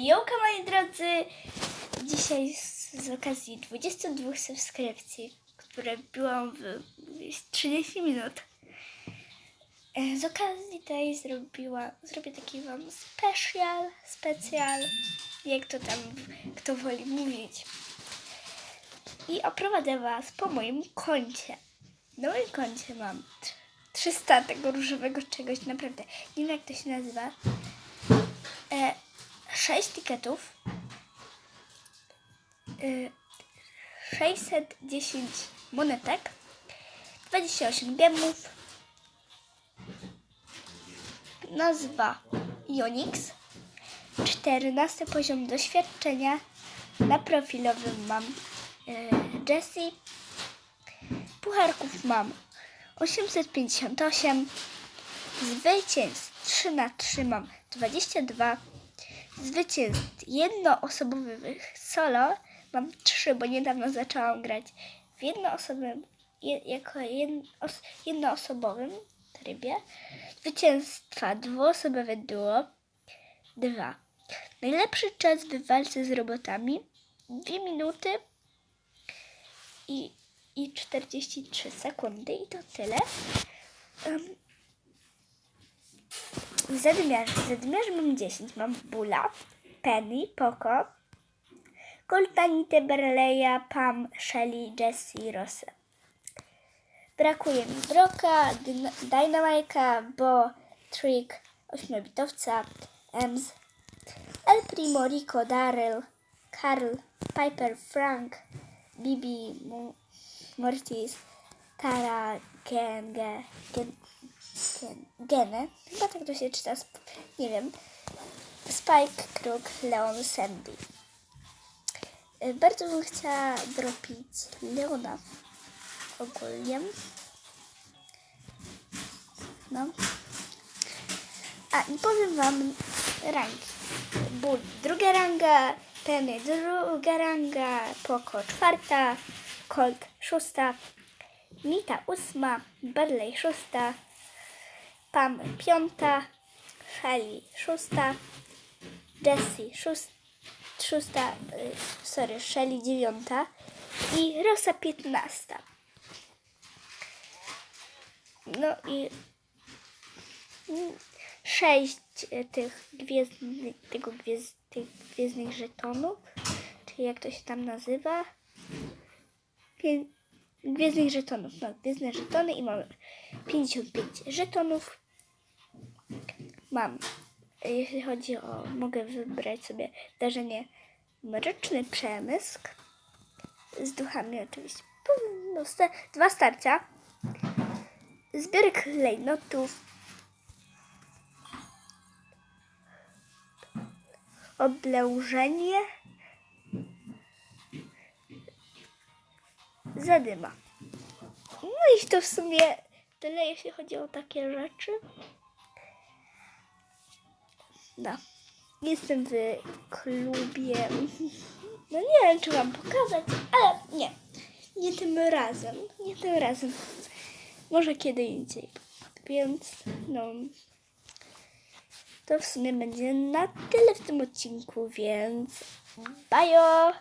Jołka moi drodzy! Dzisiaj z, z okazji 22 subskrypcji, które byłam w gdzieś 30 minut. e, Z okazji tej zrobiła, zrobię taki wam special, specjal, jak to tam kto woli mówić. I oprowadzę was po moim koncie. Na moim koncie mam tr- 300 tego różowego czegoś, naprawdę. Nie wiem jak to się nazywa. E, 6 tiketów. E, 610 monetek. 28 gemów. Nazwa Jonix. 14 poziom doświadczenia. Na profilowym mam e, Jessie. Pucharków mam 858. Zwycięstw 3 na 3 mam 22. Zwycięstw jednoosobowych solo mam 3, bo niedawno zaczęłam grać w jednoosobowym, je, jako jedno, os, jednoosobowym trybie. Zwycięstwa dwuosobowe duo 2. Najlepszy czas w walce z robotami 2 minuty i, i 43 sekundy i to tyle. Um, Zadmiarz, zadmiarz mam 10. Mam Bula, Penny, Poco, Coltanite, Berleya, Pam, Shelly, Jessie, Rosę. Brakuje mi Broka, Dyn- Dynamite'a, Bo, Trick, Ośmiobitowca, Ems, El Primo, Rico, Daryl, Karl, Piper, Frank, Bibi, Mo- Mortis, Tara, Genge, Gen, Gen, Gene, chyba tak to się czyta, nie wiem, Spike, Kruk, Leon, Sandy. Y, Bardzo bym chciała dropić Leona ogólnie. No. A i powiem wam rangi. Bull druga ranga, Penny druga ranga, Poco czwarta, Colt szósta, Nita ósma, Barley szósta, Pam piąta, Shelly szósta, Jessie szósta, szósta y, sorry, Shelly dziewiąta i Rosa piętnasta. No i sześć y, tych gwiezdnych, tego gwiezd, tych gwiezdnych żetonów, czy jak to się tam nazywa. Pię, gwiezdnych żetonów, no, gwiezdne żetony i mamy 55 żetonów. Mam, y, jeśli chodzi o, mogę wybrać sobie zdarzenie Mroczny Przemysk z duchami oczywiście. No, sta- dwa starcia. Zbiór klejnotów. Oblężenie. Zadyma. No i to w sumie tyle, jeśli chodzi o takie rzeczy. No. Jestem w klubie. No nie wiem, czy wam pokazać, ale nie. Nie tym razem. Nie tym razem. Może kiedy indziej. Więc no. To w sumie będzie na tyle w tym odcinku, więc bajo!